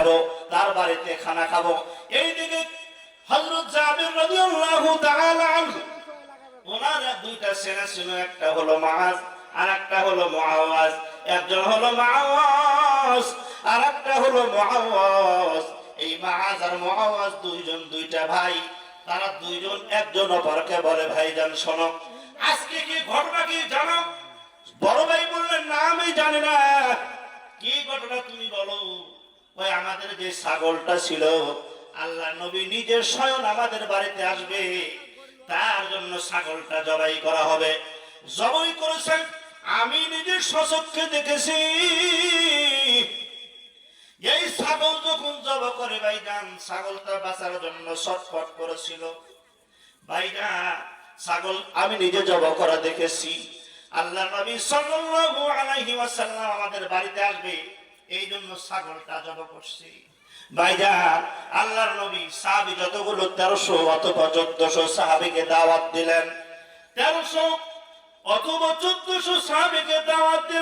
যাব তার বাড়িতে খানা খাব। হযরত জাবির রাদিয়াল্লাহু তাআলা ওনার দুইটা ছেলে ছিল, একটা হলো হলো মুআওয়াজ। একজন হলো হলো মুআওয়াজ। এই মাহাজ আর মুআওয়াজ দুইজন দুইটা ভাই, তারা দুইজন একজন অপরকে বলে, ভাইজান, শোনো, আজকে কি ঘটনা কি জানো বড় ভাই বললেন, না, আমি জানি না। কি ঘটনা তুমি বলো? ওই আমাদের যে ছাগলটা ছিল, আল্লাহ নবী নিজের স্বয়ং আমাদের বাড়িতে আসবে। তার জন্য ছাগলটা জবাই করা হবে। জবাই করেছেন, আমি নিজের সচক্ষে দেখেছি। এই ছাগল যখন জব করে, ভাইজান, ছাগলটা বাঁচার জন্য ছটফট করেছিল। ভাইরা ছাগল আমি নিজে জব করা দেখেছি। আল্লাহ নবী সাল্লাল্লাহু আলাইহি ওয়াসাল্লাম আমাদের বাড়িতে আসবে। এই জন্য ছাগলটা জব করছি। আল্লাহর নবী সাহাবি যতগুলো তেরোশো অথবা চোদ্দশো সাহাবিকে দাওয়াত দিলেন, তেরোশো অথবা চোদ্দশো সাহাবিকে দাওয়াত দিলেন